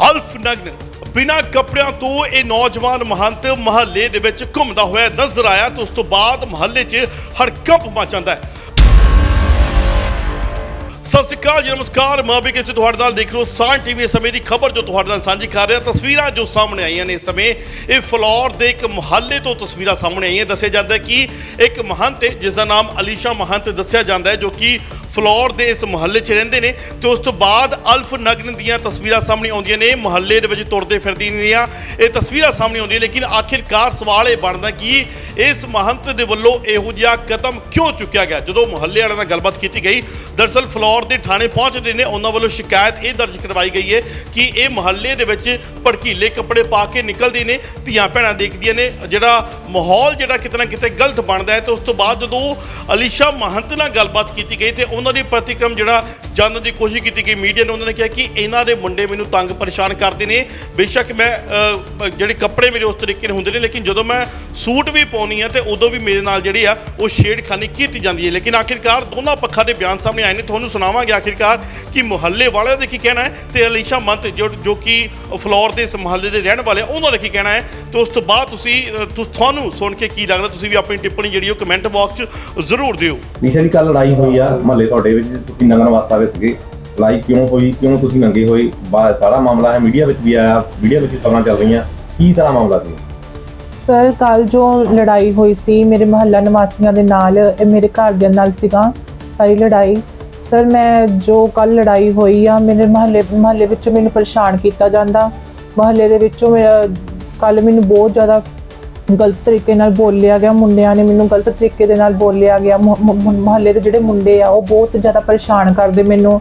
ਅਲਫ ਨਗਨ। ਬਿਨਾਂ ਕੱਪੜਿਆਂ ਤੋਂ ਇਹ ਨੌਜਵਾਨ ਮਹੰਤ ਮਹੱਲੇ ਦੇ ਵਿੱਚ ਘੁੰਮਦਾ ਹੋਇਆ ਨਜ਼ਰ ਆਇਆ ਤੇ ਉਸ ਤੋਂ ਬਾਅਦ ਮਹੱਲੇ 'ਚ ਹੜਕੰਪ ਮਚ ਹੈ। ਸਤਿ ਸ਼੍ਰੀ ਅਕਾਲ ਜੀ, ਨਮਸਕਾਰ। ਮੈਂ ਵੀ ਕਿਸੇ ਤੁਹਾਡੇ ਨਾਲ ਦੇਖ ਰਹੇ ਹੋ ਸਾਨ ਟੀਵੀ ਇਸ ਸਮੇਂ ਦੀ ਖਬਰ ਜੋ ਤੁਹਾਡੇ ਨਾਲ ਸਾਂਝੀ ਕਰ ਰਿਹਾ। ਤਸਵੀਰਾਂ ਜੋ ਸਾਹਮਣੇ ਆਈਆਂ ਨੇ ਇਸ ਸਮੇਂ, ਇਹ ਫਲੋਰ ਦੇ ਇੱਕ ਮੁਹੱਲੇ ਤੋਂ ਤਸਵੀਰਾਂ ਸਾਹਮਣੇ ਆਈਆਂ। ਦੱਸਿਆ ਜਾਂਦਾ ਹੈ ਕਿ ਇੱਕ ਮਹੰਤ ਹੈ ਜਿਸ ਦਾ ਨਾਮ ਅਲੀਸ਼ਾ ਮਹੰਤ ਦੱਸਿਆ ਜਾਂਦਾ ਹੈ, ਜੋ ਕਿ ਫਲੋਰ ਦੇ ਇਸ ਮੁਹੱਲੇ 'ਚ ਰਹਿੰਦੇ ਨੇ ਤੇ ਉਸ ਤੋਂ ਬਾਅਦ ਅਲਫ ਨਗਨ ਦੀਆਂ ਤਸਵੀਰਾਂ ਸਾਹਮਣੇ ਆਉਂਦੀਆਂ ਨੇ। ਮੁਹੱਲੇ ਦੇ ਵਿੱਚ ਤੁਰਦੇ ਫਿਰਦੀ ਦੀਆਂ ਇਹ ਤਸਵੀਰਾਂ ਸਾਹਮਣੇ ਆਉਂਦੀਆਂ ਲੇਕਿਨ ਆਖਿਰਕਾਰ ਸਵਾਲ ਇਹ ਬਣਦਾ ਕਿ ਇਸ ਮਹੰਤ ਦੇ ਵੱਲੋਂ ਇਹੋ ਜਿਹਾ ਕਦਮ ਕਿਉਂ ਚੁੱਕਿਆ ਗਿਆ? ਜਦੋਂ ਮੁਹੱਲੇ ਵਾਲਿਆਂ ਨਾਲ ਗੱਲਬਾਤ ਕੀਤੀ ਗਈ, ਦਰਸਲ ਫਲੋਰ ਦੇ ਥਾਣੇ ਪਹੁੰਚਦੇ ਨੇ। ਉਹਨਾਂ ਵੱਲੋਂ ਸ਼ਿਕਾਇਤ ਇਹ ਦਰਜ ਕਰਵਾਈ ਗਈ ਹੈ ਕਿ ਇਹ ਮੁਹੱਲੇ ਦੇ ਵਿੱਚ ਭੜਕੀਲੇ ਕੱਪੜੇ ਪਾ ਕੇ ਨਿਕਲਦੇ ਨੇ, ਧੀਆਂ ਭੈਣਾਂ ਦੇਖਦੀਆਂ ਨੇ। ਜਿਹੜਾ ਮਾਹੌਲ ਜਿਹੜਾ ਕਿਤੇ ਨਾ ਕਿਤੇ ਗਲਤ ਬਣਦਾ ਹੈ ਤੇ ਉਸ ਤੋਂ ਬਾਅਦ ਜਦੋਂ ਅਲੀਸ਼ਾ ਮਹੰਤ ਨਾਲ ਗੱਲਬਾਤ ਕੀਤੀ ਗਈ ਤੇ ਉਹਨਾਂ ਦੀ ਪ੍ਰਤੀਕਰਮ ਜਿਹੜਾ ਜਾਣਨ ਦੀ ਕੋਸ਼ਿਸ਼ ਕੀਤੀ ਗਈ ਮੀਡੀਆ ਨੇ, ਉਹਨਾਂ ਨੇ ਕਿਹਾ ਕਿ ਇਹਨਾਂ ਦੇ ਮੁੰਡੇ ਮੈਨੂੰ ਤੰਗ ਪਰੇਸ਼ਾਨ ਕਰਦੇ ਨੇ। ਬੇਸ਼ੱਕ ਮੈਂ ਜਿਹੜੇ ਕੱਪੜੇ ਮੇਰੇ ਉਸ ਤਰੀਕੇ ਦੇ ਹੁੰਦੇ ਨੇ, ਲੇਕਿਨ ਜਦੋਂ ਮੈਂ ਸੂਟ ਵੀ ਪਾਉਣੀ ਹੈ ਤੇ ਉਦੋਂ ਵੀ ਮੇਰੇ ਨਾਲ ਜਿਹੜੀ ਆ ਉਹ ਛੇੜਖਾਨੀ ਕੀਤੀ ਜਾਂਦੀ ਹੈ। ਲੇਕਿਨ ਆਖਿਰਕਾਰ ਦੋਨਾਂ ਪੱਖਾਂ ਦੇ ਬਿਆਨ ਸਾਹਮਣੇ ਆਏ ਨੇ, ਤੁਹਾਨੂੰ ਸੁਣਾਵਾਂਗੇ ਆਖਿਰਕਾਰ ਕਿ ਮੁਹੱਲੇ ਵਾਲਿਆਂ ਦਾ ਕੀ ਕਹਿਣਾ ਹੈ ਤੇ ਅਲੀਸ਼ਾ ਮੰਤ ਜੋ ਕਿ ਫਲੋਰ ਦੇ ਇਸ ਮੁਹੱਲੇ ਦੇ ਰਹਿਣ ਵਾਲੇ ਉਹਨਾਂ ਦਾ ਕੀ ਕਹਿਣਾ ਹੈ? ਤੇ ਉਸ ਤੋਂ ਬਾਅਦ ਤੁਸੀਂ ਤੁਹਾਨੂੰ ਸੁਣ ਕੇ ਕੀ ਲੱਗਦਾ, ਤੁਸੀਂ ਵੀ ਆਪਣੀ ਟਿੱਪਣੀ ਜਿਹੜੀ ਉਹ ਕਮੈਂਟ ਬਾਕਸ 'ਚ ਜ਼ਰੂਰ ਦਿਓ। ਨਿਸ਼ਾ ਜੀ ਕੱਲ ਲੜਾਈ ਹੋਈ ਆ ਮਹੱਲੇ ਤੁਹਾਡੇ ਵਿੱਚ, ਤੁਸੀਂ ਨੰਗਣ ਵਾਸਤੇ ਆਏ ਸੀਗੇ। ਲੜਾਈ ਕਿਉਂ ਹੋਈ, ਕਿਉਂ ਤੁਸੀਂ ਨੰਗੇ ਹੋਏ? ਸਾਰਾ ਮਾਮਲਾ ਹੈ ਮੀਡੀਆ ਵਿੱਚ ਵੀ ਆਇਆ, ਮੀਡੀਆ ਵਿੱਚ ਖਬਰਾਂ ਚੱਲ ਰਹੀਆਂ। ਕੀ ਸਾਰਾ ਮਾਮਲਾ ਸੀ? ਸਰ ਕੱਲ ਜੋ ਲੜਾਈ ਹੋਈ ਸੀ, ਮੇਰੇ ਮਹੱਲਾ ਨਿਵਾਸੀਆਂ ਦੇ ਨਾਲ, ਇਹ ਮੇਰੇ ਘਰ ਦੇ ਨਾਲ ਸੀਗਾ ਸਾਰੀ ਲੜਾਈ। ਸਰ, ਮੈਂ ਜੋ ਕੱਲ ਲੜਾਈ ਹੋਈ ਆ, ਮੇਰੇ ਮਹੱਲੇ ਮਹੱਲੇ ਵਿੱਚੋਂ ਮੈਨੂੰ ਪਰੇਸ਼ਾਨ ਕੀਤਾ ਜਾਂਦਾ। ਮਹੱਲੇ ਦੇ ਵਿੱਚੋਂ ਮੇਰਾ, ਕੱਲ ਮੈਨੂੰ ਬਹੁਤ ਜ਼ਿਆਦਾ ਗਲਤ ਤਰੀਕੇ ਨਾਲ ਬੋਲਿਆ ਗਿਆ ਮੁੰਡਿਆਂ ਨੇ ਮੈਨੂੰ ਗਲਤ ਤਰੀਕੇ ਦੇ ਨਾਲ ਬੋਲਿਆ ਗਿਆ ਮਹੱਲੇ ਦੇ ਜਿਹੜੇ ਮੁੰਡੇ ਆ ਉਹ ਬਹੁਤ ਜ਼ਿਆਦਾ ਪਰੇਸ਼ਾਨ ਕਰਦੇ ਮੈਨੂੰ।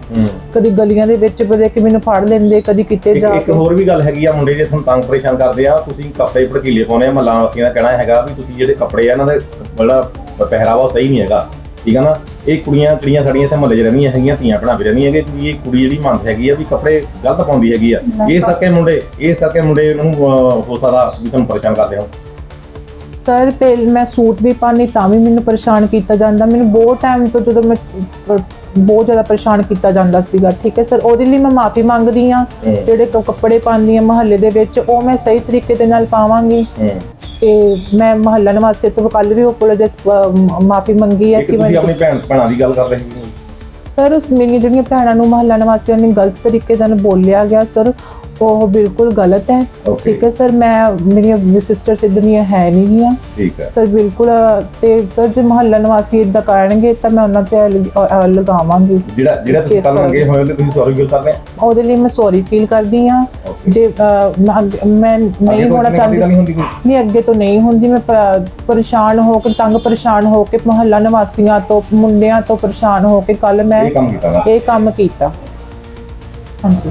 ਕਦੀ ਗਲੀਆਂ ਦੇ ਵਿੱਚ ਬਦੇ ਕਿ ਮੈਨੂੰ ਫੜ ਲੈਂਦੇ ਕਦੀ ਕਿਤੇ ਜਾ ਇੱਕ ਹੋਰ ਵੀ ਗੱਲ ਹੈਗੀ ਆ ਮੁੰਡੇ ਜੇ ਤੁਹਾਨੂੰ ਤੰਗ ਪਰੇਸ਼ਾਨ ਕਰਦੇ ਆ ਤੁਸੀਂ ਕੱਪੜੇ ਭੜਕੀਲੇ ਪਾਉਣੇ ਆ ਮਹੱਲਾ ਵਾਸੀਆਂ ਦਾ ਕਹਿਣਾ ਹੈਗਾ ਵੀ ਤੁਸੀਂ ਜਿਹੜੇ ਕੱਪੜੇ ਆ ਇਹਨਾਂ ਦਾ ਜਿਹੜਾ ਪਹਿਰਾਵਾ ਸਹੀ ਨਹੀਂ ਹੈਗਾ। ਠੀਕ ਆ ਨਾ? ਇਹ ਕੁੜੀਆਂ ਕੁੜੀਆਂ ਸਾਡੀਆਂ ਇੱਥੇ ਮਹੱਲੇ 'ਚ ਰਹਿੰਦੀਆਂ ਹੈਗੀਆਂ ਧੀਆਂ ਭੈਣਾਂ ਵੀ ਰਹਿੰਦੀਆਂ ਹੈਗੀਆਂ ਕਿ ਇਹ ਕੁੜੀ ਜਿਹੜੀ ਮੰਨ ਹੈਗੀ ਆ ਵੀ ਕੱਪੜੇ ਗਲਤ ਪਾਉਂਦੀ ਹੈਗੀ ਆ। ਇਸ ਕਰਕੇ ਮੁੰਡੇ ਇਸ ਕਰਕੇ ਮੁੰਡੇ ਨੂੰ ਹੋ ਸਕਦਾ ਵੀ ਤੁਹਾਨੂੰ ਪਰੇਸ਼ਾਨ ਕਰਦੇ ਹੋ ਸਰ ਪਹਿਲ ਮੈਂ ਸੂਟ ਵੀ ਪਾਣੀ ਤਾਂ ਵੀ ਮੈਨੂੰ ਪਰੇਸ਼ਾਨ ਕੀਤਾ ਜਾਂਦਾ। ਮੈਨੂੰ ਬਹੁਤ ਟਾਈਮ ਤੋਂ ਜਦੋਂ ਮੈਂ ਬਹੁਤ ਜ਼ਿਆਦਾ ਪਰੇਸ਼ਾਨ ਕੀਤਾ ਜਾਂਦਾ ਸੀਗਾ ਠੀਕ ਹੈ ਸਰ? ਉਹਦੇ ਲਈ ਮੈਂ ਮਾਫੀ ਮੰਗਦੀ ਆ ਹੂੰ। ਜਿਹੜੇ ਕੱਪੜੇ ਪਾਉਂਦੀ ਆ ਮਹੱਲੇ ਦੇ ਵਿੱਚ ਉਹ ਮੈਂ ਸਹੀ ਤਰੀਕੇ ਦੇ ਨਾਲ ਪਾਵਾਂਗੀ। ਹੂੰ ਤੇ ਮੈਂ ਮਹੱਲਾ ਨਿਵਾਸੀ ਤੋਂ ਕੱਲ ਵੀ ਉਹ ਦੇ ਮਾਫੀ ਮੰਗੀ ਹੈ ਕਿ ਤੁਸੀਂ ਮੈਂ ਆਪਣੀ ਭੈਣ ਭੈਣਾਂ ਦੀ ਗੱਲ ਕਰ ਰਹੇ ਸੀ। ਸਰ ਉਸ ਮੇਰੀਆਂ ਜਿਹੜੀਆਂ ਭੈਣਾਂ ਨੂੰ ਮਹੱਲਾ ਨਿਵਾਸੀਆਂ ਨੇ ਗਲਤ ਤਰੀਕੇ ਨਾਲ ਬੋਲਿਆ ਗਿਆ ਸਰ ਉਹ ਬਿਲਕੁਲ ਗਲਤ ਹੈ। Okay. ਠੀਕ ਹੈ ਸਰ ਮੈਂ ਮੇਰੀਆਂ ਸਿਸਟਰ ਸਿੱਧਨੀਆਂ ਹੈ ਨਹੀਂ ਗੀਆਂ। ਠੀਕ ਹੈ। ਸਰ ਬਿਲਕੁਲ ਤੇ ਸਰ ਜੇ ਮਹੱਲਾ ਨਿਵਾਸੀ ਇਦਾਂ ਕਰਨਗੇ ਤਾਂ ਮੈਂ ਉਹਨਾਂ ਤੇ ਅ, ਲਗਾਵਾਂਗੀ। ਜਿਹੜਾ ਜਿਹੜਾ ਤੁਸੀਂ ਕੱਲ ਮੰਗੇ ਹੋਏ ਹੋ ਤੁਸੀਂ ਸੌਰੀ ਫੀਲ ਕਰਦੇ ਆ। ਉਹਦੇ ਲਈ ਮੈਂ ਸੌਰੀ ਫੀਲ ਕਰਦੀ ਆ Okay. ਜੇ ਅ, ਮੈਂ ਅੱਗੇ- ਮੈਂ ਨਹੀਂ ਹੋਣਾ ਚਾਹੁੰਦੀ ਨਹੀਂ ਹੁੰਦੀ ਕੋਈ? ਨਹੀਂ ਅੱਗੇ ਤੋਂ ਨਹੀਂ ਹੁੰਦੀ। ਮੈਂ ਪ- ਪਰੇਸ਼ਾਨ ਹੋ ਕੇ ਤੰਗ ਪਰੇਸ਼ਾਨ ਹੋ ਕੇ ਮਹੱਲਾ ਨਿਵਾਸੀਆਂ ਤੋਂ ਮੁੰਡਿਆਂ ਤੋਂ ਪਰੇਸ਼ਾਨ ਹੋ ਕੇ ਕੱਲ ਮੈਂ ਇਹ ਕੰਮ ਕੀਤਾ ਇਹ ਕੰਮ ਕੀਤਾ। ਹਾਂਜੀ।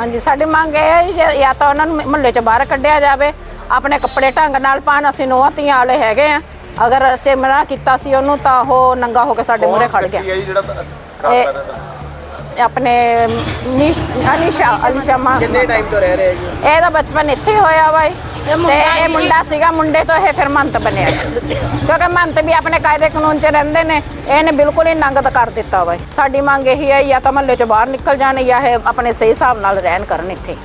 ਹਾਂਜੀ ਸਾਡੀ ਮੰਗ ਇਹ ਹੈ ਜੀ ਜੇ ਜਾਂ ਤਾਂ ਉਹਨਾਂ ਨੂੰ ਮੁਹੱਲੇ 'ਚ ਬਾਹਰ ਕੱਢਿਆ ਜਾਵੇ ਆਪਣੇ ਕੱਪੜੇ ਢੰਗ ਨਾਲ ਪਾਣ ਅਸੀਂ ਨੋਹਾਂ ਧੀਆਂ ਵਾਲੇ ਹੈਗੇ ਆ। ਅਗਰ ਅਸੀਂ ਮਨਾ ਕੀਤਾ ਸੀ ਉਹਨੂੰ ਤਾਂ ਉਹ ਨੰਗਾ ਹੋ ਕੇ ਸਾਡੇ ਮੂਹਰੇ ਖੜ ਗਿਆ। ਇਹ ਆਪਣੇ ਨਿਸ਼ ਅਨੀਸ਼ਾ ਅਲੀਸ਼ਾ ਮਾਂ। ਕਿੰਨੇ ਟਾਈਮ ਤੋਂ ਰਹਿ ਰਹੇ ਜੀ? ਇਹਦਾ ਬਚਪਨ ਇੱਥੇ ਹੀ ਹੋਇਆ ਵਾ ਇਹ। ਤੇ ਇਹ ਮੁੰਡਾ ਸੀਗਾ ਮੁੰਡੇ ਤੋਂ ਇਹ ਫਿਰ ਮੰਤ ਬਣਿਆ। ਕਿਉਂਕਿ ਮੰਤ ਵੀ ਆਪਣੇ ਕਾਇਦੇ ਕਾਨੂੰਨ 'ਚ ਰਹਿੰਦੇ ਨੇ ਇਹਨੇ ਬਿਲਕੁਲ ਹੀ ਨੰਗਤ ਕਰ ਦਿੱਤਾ ਵਾ। ਸਾਡੀ ਮੰਗ ਇਹੀ ਹੈ ਜਾਂ ਤਾਂ ਮਹੱਲੇ 'ਚੋਂ ਬਾਹਰ ਨਿਕਲ ਜਾਣ ਜਾਂ ਇਹ ਆਪਣੇ ਸਹੀ ਹਿਸਾਬ ਨਾਲ ਰਹਿਣ ਕਰਨ ਇੱਥੇ।